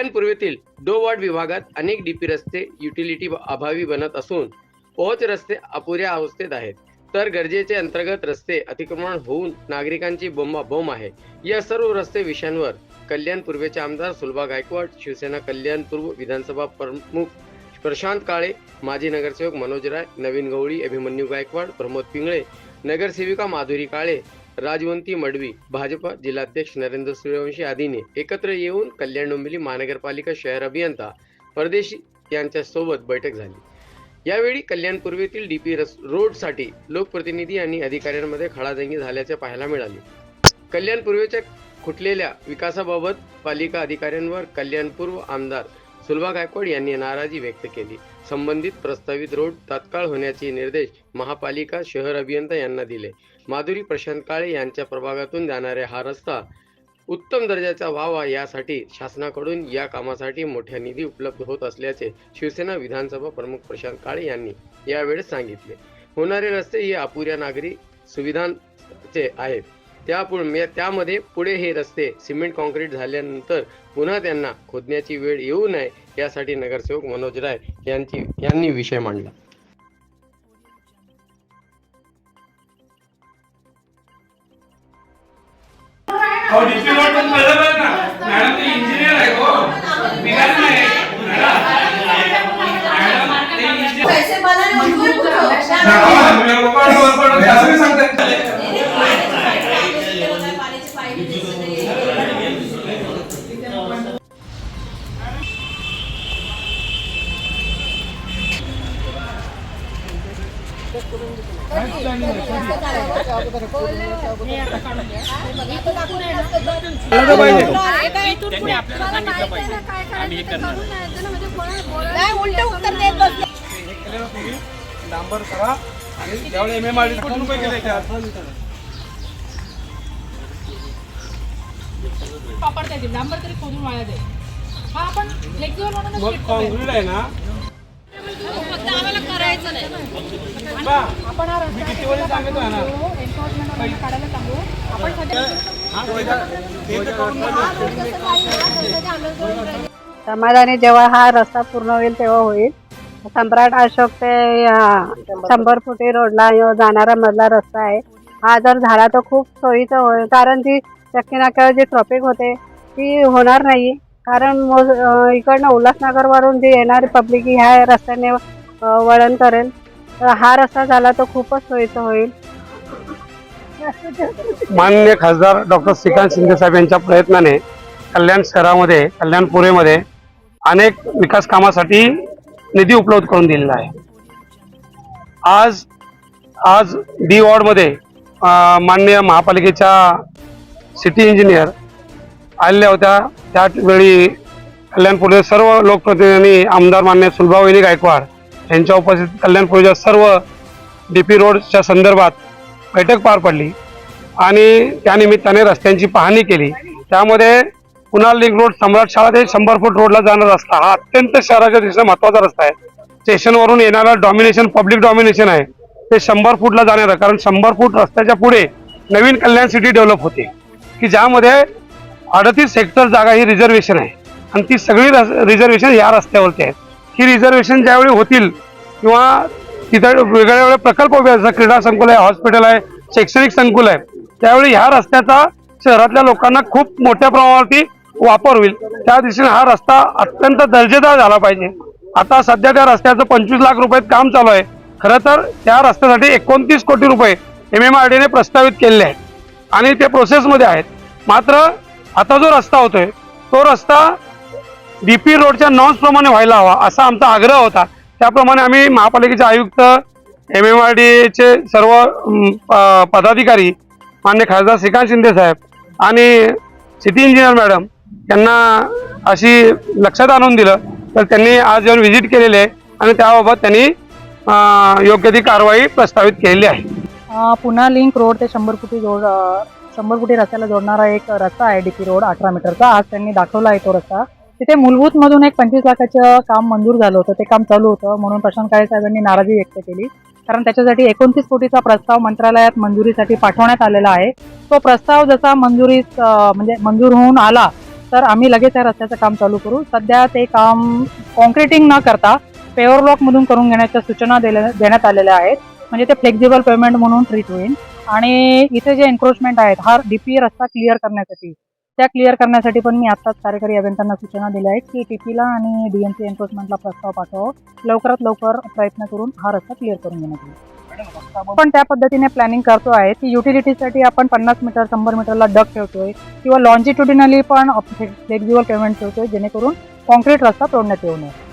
कल्याण पूर्वेतील डो वॉर्ड विभागात अनेक डीपी रस्ते युटिलिटी अभावी बनत असून पोहोच रस्ते अपुऱ्या अवस्थेत आहेत. तर गरजेचे अंतर्गत रस्ते अतिक्रमण होऊन नागरिकांची बोंबाबोंब आहे. या सर्व रस्ते विषयांवर कल्याण पूर्वेचे आमदार सुलभा गायकवाड शिवसेना कल्याण पूर्व विधानसभा प्रमुख प्रशांत काळे माजी नगरसेवक मनोज राय नवीन गवळी अभिमन्यू गायकवाड प्रमोद पिंगळे नगरसेविका माधुरी काळे राजवंती मडवी भाजपा जिल्हाध्यक्ष नरेंद्र सूर्यवंशी आदीने एकत्र येऊन कल्याण डोंबिवली महानगरपालिका शहर अभियंता परदेशी यांच्या सोबत बैठक झाली. यावेळी कल्याण पूर्वेतील डीपी रस रोडसाठी लोकप्रतिनिधी आणि अधिकाऱ्यांमध्ये खडाजंगी झाल्याचे पाहायला मिळाले. कल्याण पूर्वेच्या खुटलेल्या विकासाबाबत पालिका अधिकाऱ्यांवर कल्याण पूर्व आमदार सुलभा गायकवाड यांनी नाराजी व्यक्त केली. संबंधित प्रस्तावित रोड तात्काळ होण्याचे निर्देश महापालिका शहर अभियंता यांना दिले. माधुरी प्रशांत काळे यांच्या प्रभागातून जाणाऱ्या हा रस्ता उत्तम दर्जाचा व्हावा यासाठी शासनाकडून या कामासाठी मोठ्या निधी उपलब्ध होत असल्याचे शिवसेना विधानसभा प्रमुख प्रशांत काळे यांनी यावेळेस सांगितले. होणारे रस्ते हे अपुऱ्या नागरी सुविधांचे आहेत. त्यापुढे त्यामध्ये पुढे हे रस्ते सिमेंट कॉन्क्रीट झाल्यानंतर पुन्हा त्यांना खोदण्याची वेळ येऊ नये यासाठी नगरसेवक मनोज राय यांची यांनी विषय मांडला. उलट उत्तर देत बसले डांबर करा आणि त्यावेळी एम एम आर रुपये वापरता येतील डांबर तरी खोदून वाया जाईल हा आपण फ्लेक्झिबल. कॉन्क्रीट आहे ना करायचं नाही. बा आपण हा मी किती वेळेस सांगितलं ना? एन्फोर्समेंट वाल्यांना काढायला सांगू? आपण सध्या ते तर करून बघा. समाधानी जेव्हा हा रस्ता पूर्ण होईल तेव्हा होईल. सम्राट अशोक ते शंभर फुटी रोडला जाणारा मधला रस्ता आहे. हा जर झाला तर खूप सोयीचं होईल. कारण ती चक्की नाक्यावर जी ट्रॉफिक होते ती होणार नाही. कारण इकडनं उल्हासनगरवरून जी येणारी पब्लिक ह्या रस्त्याने वळण करेल. तर हा रस्ता झाला तर खूपच सोयीचं होईल. माननीय खासदार डॉक्टर श्रीकांत शिंदे साहेब यांच्या प्रयत्नाने कल्याण शहरामध्ये कल्याणपुरेमध्ये अनेक विकास कामासाठी निधी उपलब्ध करून दिलेला आहे. आज आज डी वॉर्डमध्ये माननीय महापालिकेच्या सिटी इंजिनियर आलेल्या होत्या. त्यावेळी कल्याणपूरचे सर्व लोकप्रतिनिधींनी आमदार मान्य सुलभावहिनी गायकवाड यांच्या उपस्थित कल्याणपूरच्या सर्व डी पी रोडच्या संदर्भात बैठक पार पडली आणि त्यानिमित्ताने रस्त्यांची पाहणी केली. त्यामध्ये कुणाल लिंक रोड सम्राट शाळा ते शंभर फूट रोडला जाणारा रस्ता हा अत्यंत शहराच्या दृष्टीने महत्त्वाचा रस्ता आहे. स्टेशनवरून येणारा डॉमिनेशन पब्लिक डॉमिनेशन आहे. ते शंभर फूटला जाणारं कारण शंभर फूट रस्त्याच्या पुढे नवीन कल्याण सिटी डेव्हलप होते. की ज्यामध्ये अडतीस हेक्टर जागा ही रिझर्वेशन आहे. आणि ती सगळी रिझर्वेशन या रस्त्यावरती आहेत. ही रिझर्वेशन ज्यावेळी होतील किंवा तिथं वेगळे वेगळे प्रकल्प उभे जसं क्रीडा संकुल आहे हॉस्पिटल आहे शैक्षणिक संकुल आहे त्यावेळी ह्या रस्त्याचा शहरातल्या लोकांना खूप मोठ्या प्रमाणावरती वापर होईल. त्या दिशेने हा रस्ता अत्यंत दर्जेदार झाला पाहिजे. आता सध्या त्या रस्त्याचं पंचवीस लाख रुपयात काम चालू आहे. खरं तर त्या रस्त्यासाठी एकोणतीस कोटी रुपये एम एम आर डीने प्रस्तावित केलेले आहेत. आणि ते प्रोसेसमध्ये आहेत. मात्र आता जो रस्ता होतोय तो रस्ता डी पी रोडच्या नॉन्सप्रमाणे व्हायला हवा असा आमचा आग्रह होता. त्याप्रमाणे आम्ही महापालिकेचे आयुक्त एम एम आर डीचे सर्व प- पदाधिकारी मान्य खासदार श्रीकांत शिंदे साहेब आणि सिटी इंजिनियर मॅडम यांना अशी लक्षात आणून दिलं. तर त्यांनी आज येऊन व्हिजिट केलेली आहे आणि त्याबाबत त्यांनी योग्य ती कारवाई प्रस्तावित केलेली आहे. पुन्हा लिंक रोड ते शंभर फुटी जोड शंभर फुटी रस्त्याला जोडणारा एक रस्ता आहे डी पी रोड अठरा मीटरचा. आज त्यांनी दाखवला आहे तो रस्ता. तिथे मूलभूत मधून एक पंचवीस लाखाचं काम मंजूर झालं होतं. ते काम चालू होतं. म्हणून प्रशांत काळे साहेबांनी नाराजी व्यक्त केली. कारण त्याच्यासाठी एकोणतीस कोटीचा प्रस्ताव मंत्रालयात मंजुरीसाठी पाठवण्यात आलेला आहे. तो प्रस्ताव जसा मंजुरीत म्हणजे मंजूर होऊन आला तर आम्ही लगेच या रस्त्याचं काम चालू करू. सध्या ते काम कॉन्क्रिटिंग न करता पेवर ब्लॉकमधून करून घेण्याच्या सूचना दिल्या- देण्यात आलेल्या आहेत. म्हणजे ते फ्लेक्झिबल पेमेंट म्हणून ट्रीट होईल. आणि इथे जे एन्क्रोचमेंट आहेत हा डीपी रस्ता क्लिअर करण्यासाठी त्या क्लिअर करण्यासाठी पण मी आत्ताच कार्यकारी अभियंत्यांना सूचना दिल्या आहेत की पीला आणि डी एम सी एन्फोर्समेंटला प्रस्ताव पाठवा. लवकरात लवकर प्रयत्न करून हा रस्ता क्लिअर करून घेण्यात येईल. आपण त्या पद्धतीने प्लॅनिंग करतो आहे की युटिलिटीसाठी आपण पन्नास मीटर शंभर मीटरला डग ठेवतोय किंवा लॉन्जिट्युडिनली पण फ्लेक्झिबल पेमेंट ठेवतोय जेणेकरून कॉन्क्रीट रस्ता तोडण्यात येऊ नये.